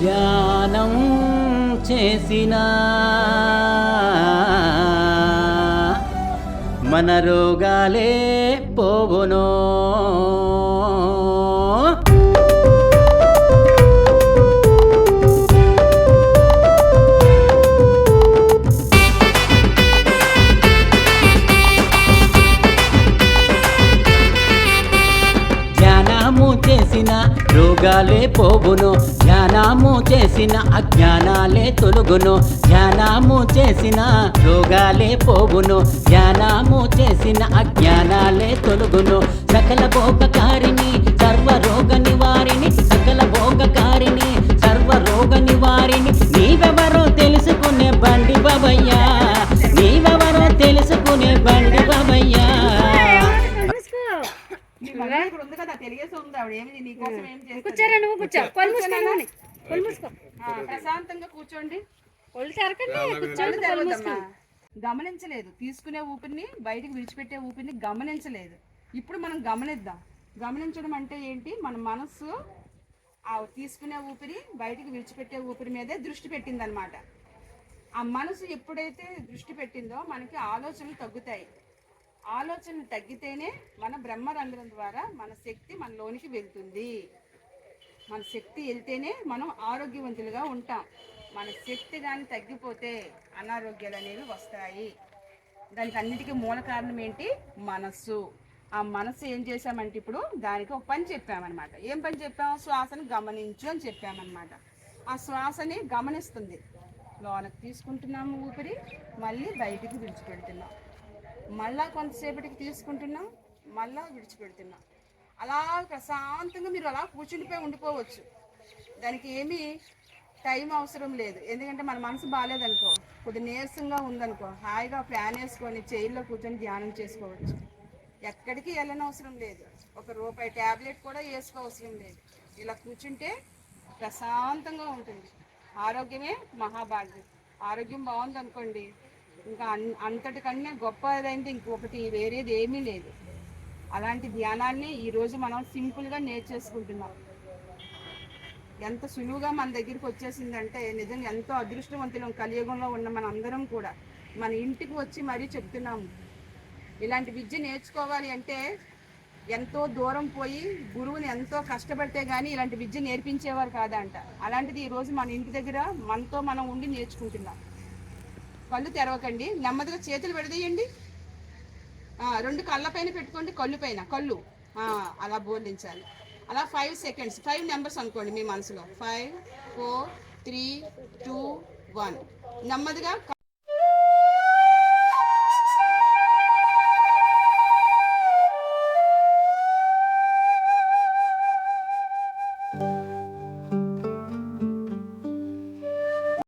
ధ్యానం చేసిన మన రోగాలే పోవునో. రోగాలే పోగును ధ్యానము చేసిన అజ్ఞానాలే తొలుగును. ధ్యానము చేసిన రోగాలే పోగును ధ్యానము చేసిన అజ్ఞానాలే తొలుగును. సకల భోగకారిణి ఇక్కడ ఉంది కదా తెలియసి ఉంది ఆవిడ. ఏమి నీకోసం ఏం చేస్తుంది? కూర్చోరా నువ్వు కూర్చో. కొలు మూసుకోండి కొలు మూసుకో ఆ, ప్రశాంతంగా కూర్చోండి. కొలు తెరకండి కళ్ళు కూర్చోండి కొలు తెరవద్దమ్మా. మూసుకోండి గమనించలేదు. తీసుకునే ఊపిరిని బయటికి విడిచిపెట్టే ఊపిరిని గమనించలేదు. ఇప్పుడు మనం గమనిద్దాం. గమనించడం అంటే ఏంటి? మన మనస్సు ఆ తీసుకునే ఊపిరి బయటికి విడిచిపెట్టే ఊపిరి మీదే దృష్టి పెట్టిందనమాట ఆ మనసు ఎప్పుడైతే దృష్టి పెట్టిందో మనకి ఆలోచనలు తగ్గుతాయి. ఆలోచన తగ్గితేనే మన బ్రహ్మరంధ్రం ద్వారా మన శక్తి మనలోనికి వెళ్తుంది. మన శక్తి వెళ్తేనే మనం ఆరోగ్యవంతులుగా ఉంటాం. మన శక్తి కానీ తగ్గిపోతే అనారోగ్యాలు అనేవి వస్తాయి. దానికి అన్నిటికీ మూల కారణం ఏంటి? మనస్సు. ఆ మనస్సు ఏం చేశామంటే ఇప్పుడు దానికి ఒక పని చెప్పామన్నమాట. ఏం పని చెప్పాము? శ్వాసను గమనించు అని చెప్పామన్నమాట. ఆ శ్వాసని గమనిస్తుంది. లోనకి తీసుకుంటున్నాము ఊపిరి మళ్ళీ బయటికి విడిచిపెడుతున్నాం. మళ్ళా కొంతసేపటికి తీసుకుంటున్నాం మళ్ళా విడిచిపెడుతున్నాం. అలా ప్రశాంతంగా మీరు అలా కూర్చుండిపోయి ఉండిపోవచ్చు. దానికి ఏమీ టైం అవసరం లేదు. ఎందుకంటే మన మనసు బాగాలేదనుకో కొద్ది నీరసంగా ఉందనుకో హాయిగా ఫ్యాన్ వేసుకొని చైర్లో కూర్చొని ధ్యానం చేసుకోవచ్చు. ఎక్కడికి వెళ్ళనవసరం లేదు. ఒక రూపాయి ట్యాబ్లెట్ కూడా వేసుకోవసరం లేదు. ఇలా కూర్చుంటే ప్రశాంతంగా ఉంటుంది. ఆరోగ్యమే మహాభాగ్యం. ఆరోగ్యం బాగుంది అనుకోండి ఇంకా అన్- అంతటికన్నా గొప్పదైంది ఇంకొకటి వేరేది ఏమీ లేదు. అలాంటి ధ్యానాన్ని ఈరోజు మనం సింపుల్గా నేర్చేసుకుంటున్నాం. ఎంత సులువుగా మన దగ్గరికి వచ్చేసిందంటే నిజంగా ఎంతో అదృష్టవంతులం కలియుగంలో ఉన్న మనందరం కూడా మన ఇంటికి వచ్చి మరీ చెప్తున్నాము. ఇలాంటి విద్య నేర్చుకోవాలి అంటే ఎంతో దూరం పోయి గురువుని ఎంతో కష్టపడితే కానీ ఇలాంటి విద్య నేర్పించేవారు కాదంట. అలాంటిది ఈరోజు మన ఇంటి దగ్గర మనతో మనం ఉండి నేర్చుకుంటున్నాం. కళ్ళు తెరవకండి నెమ్మదిగా చేతులు విడదీయండి. రెండు కళ్ళ పైన పెట్టుకోండి కళ్ళు పైన కళ్ళు. అలా బోర్లించాలి అలా ఫైవ్ సెకండ్స్ ఫైవ్ నెంబర్స్ అనుకోండి మీ మనసులో. Five four three two one నెమ్మదిగా